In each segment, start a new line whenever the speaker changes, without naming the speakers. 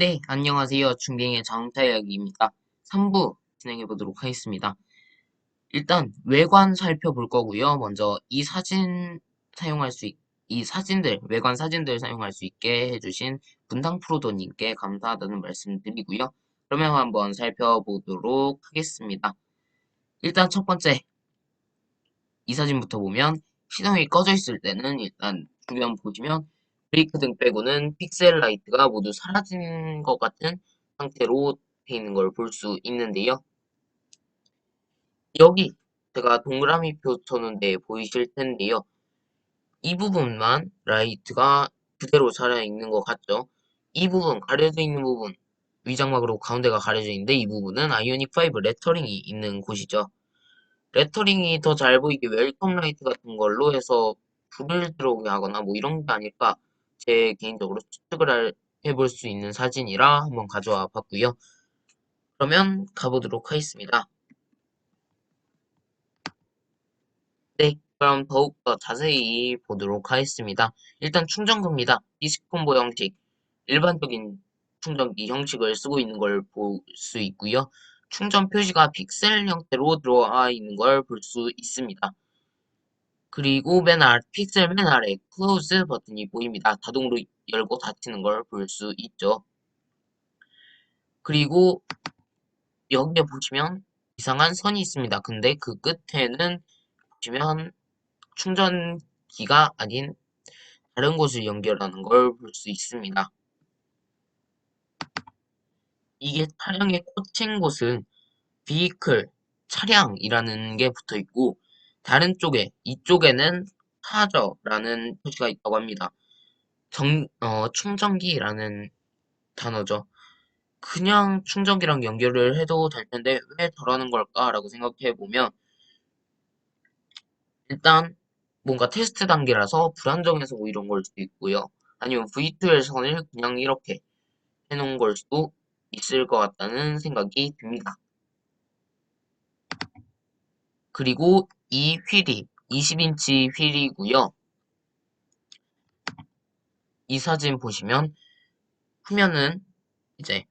네, 안녕하세요. 중갱의 자동차 이야기입니다. 3부 진행해 보도록 하겠습니다. 일단 외관 살펴볼 거고요. 먼저 이 사진 사용할 수, 있, 이 사진들, 외관 사진들 사용할 수 있게 해주신 분당 프로도님께 감사하다는 말씀 드리고요. 그러면 한번 살펴보도록 하겠습니다. 일단 첫 번째, 이 사진부터 보면 시동이 꺼져 있을 때는 일단 주변 보시면 브레이크 등 빼고는 픽셀 라이트가 모두 사라진 것 같은 상태로 되어 있는 걸 볼 수 있는데요. 여기 제가 동그라미 표 쳐놓은데 보이실 텐데요. 이 부분만 라이트가 그대로 살아있는 것 같죠? 이 부분, 가려져 있는 부분, 위장막으로 가운데가 가려져 있는데 이 부분은 아이오닉 5 레터링이 있는 곳이죠. 레터링이 더 잘 보이게 웰컴 라이트 같은 걸로 해서 불을 들어오게 하거나 뭐 이런 게 아닐까 제 개인적으로 추측을 해볼 수 있는 사진이라 한번 가져와 봤고요. 그러면 가보도록 하겠습니다. 네, 그럼 더욱더 자세히 보도록 하겠습니다. 일단 충전구입니다. 디스콤보 형식, 일반적인 충전기 형식을 쓰고 있는 걸 볼 수 있고요. 충전 표시가 픽셀 형태로 들어와 있는 걸 볼 수 있습니다. 그리고 맨 아래, 픽셀 맨 아래 클로즈 버튼이 보입니다. 자동으로 열고 닫히는 걸 볼 수 있죠. 그리고 여기에 보시면 이상한 선이 있습니다. 근데 그 끝에는 보시면 충전기가 아닌 다른 곳을 연결하는 걸 볼 수 있습니다. 이게 차량에 꽂힌 곳은 vehicle, 차량이라는 게 붙어 있고 다른 쪽에 이쪽에는 charger라는 표시가 있다고 합니다. 정, 어, 충전기라는 단어죠. 그냥 충전기랑 연결을 해도 될 텐데 왜 저러는 걸까라고 생각해 보면 일단 뭔가 테스트 단계라서 불안정해서 뭐 이런 걸 수도 있고요. 아니면 V2L 선을 그냥 이렇게 해놓은 걸 수도 있을 것 같다는 생각이 듭니다. 그리고 이 휠이 20인치 휠이고요. 이 사진 보시면 후면은 이제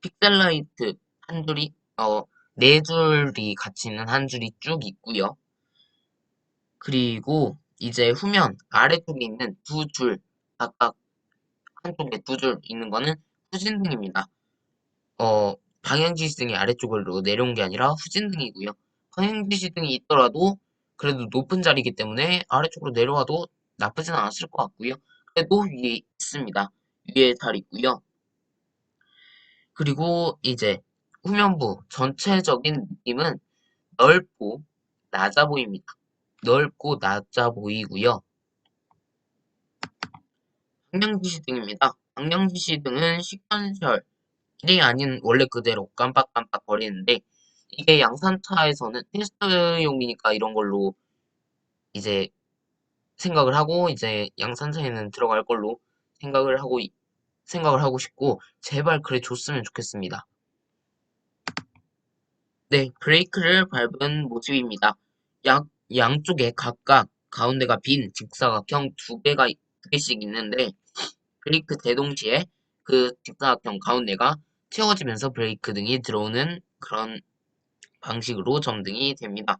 픽셀라이트 한 줄이 어, 네 줄이 같이 있는 한 줄이 쭉 있고요. 그리고 이제 후면 아래쪽에 있는 두 줄, 각각 한쪽에 두 줄 있는 거는 후진등입니다. 어, 방향지시등이 아래쪽으로 내려온 게 아니라 후진등이고요. 방향지시등이 있더라도 그래도 높은 자리이기 때문에 아래쪽으로 내려와도 나쁘진 않았을 것 같고요. 그래도 위에 있습니다. 위에 잘 있고요. 그리고 이제 후면부 전체적인 느낌은 넓고 낮아 보입니다. 넓고 낮아 보이고요. 방향지시 등입니다. 방향지시 등은 시퀀셜이 아닌 원래 그대로 깜빡깜빡 거리는데 이게 양산차에서는 테스트용이니까 이런 걸로 이제 생각을 하고 이제 양산차에는 들어갈 걸로 생각을 하고 생각을 하고 싶고 제발 그래 줬으면 좋겠습니다. 네, 브레이크를 밟은 모습입니다. 양, 양쪽에 각각 가운데가 빈 직사각형 두 개가 두 개씩 있는데 브레이크 대동시에 그 직사각형 가운데가 채워지면서 브레이크 등이 들어오는 그런 방식으로 점등이 됩니다.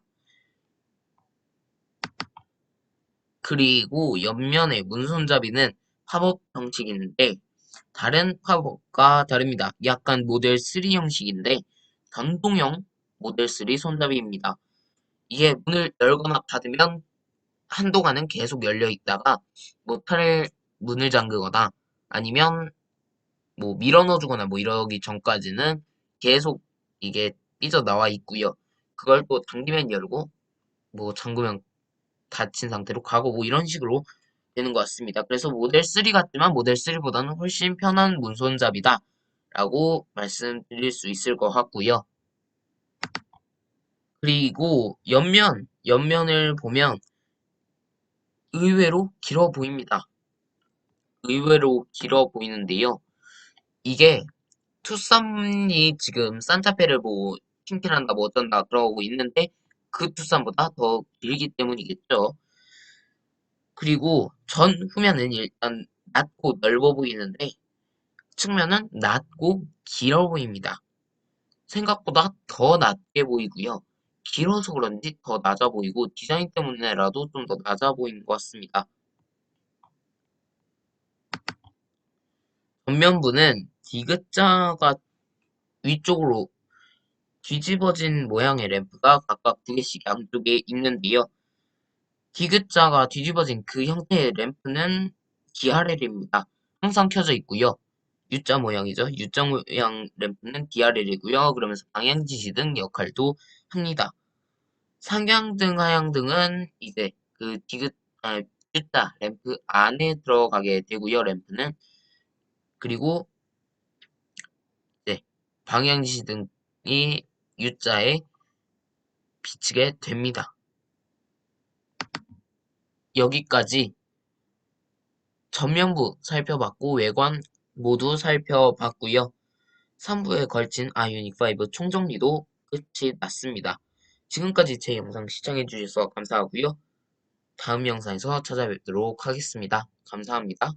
그리고 옆면의 문손잡이는 팝업 형식인데 다른 팝업과 다릅니다. 약간 모델 3 형식인데 전동형 모델 3 손잡이입니다. 이게 문을 열거나 닫으면 한동안은 계속 열려 있다가 못할 문을 잠그거나 아니면 뭐 밀어 넣어주거나 뭐 이러기 전까지는 계속 이게 삐져나와 있고요. 그걸 또 당기면 열고 뭐 잠그면 닫힌 상태로 가고 뭐 이런 식으로 되는 것 같습니다. 그래서 모델 3 같지만 모델 3보다는 훨씬 편한 문손잡이다 라고 말씀드릴 수 있을 것 같고요. 그리고 옆면, 옆면을 보면 의외로 길어 보입니다. 의외로 길어 보이는데요. 이게 투썸이 지금 산타페를 뭐 칭찬한다 뭐 어쩐다 그러고 있는데 그 투썸보다 더 길기 때문이겠죠. 그리고 전 후면은 일단 낮고 넓어 보이는데 측면은 낮고 길어 보입니다. 생각보다 더 낮게 보이고요. 길어서 그런지 더 낮아 보이고 디자인 때문에라도 좀 더 낮아 보이는 것 같습니다. 전면부는 디귿자가 위쪽으로 뒤집어진 모양의 램프가 각각 두 개씩 양쪽에 있는데요. 디귿자가 뒤집어진 그 형태의 램프는 DRL입니다. 항상 켜져 있고요. U자 모양이죠. U자 모양 램프는 DRL이고요. 그러면서 방향지시 등 역할도 합니다. 상향등, 하향등은 이제 그 디귿, 아, U자 램프 안에 들어가게 되고요. 램프는 그리고 이제 방향지시 등이 U자에 비치게 됩니다. 여기까지 전면부 살펴봤고 외관 모두 살펴봤고요. 3부에 걸친 아유닉5 총정리도 끝이 났습니다. 지금까지 제 영상 시청해주셔서 감사하고요. 다음 영상에서 찾아뵙도록 하겠습니다. 감사합니다.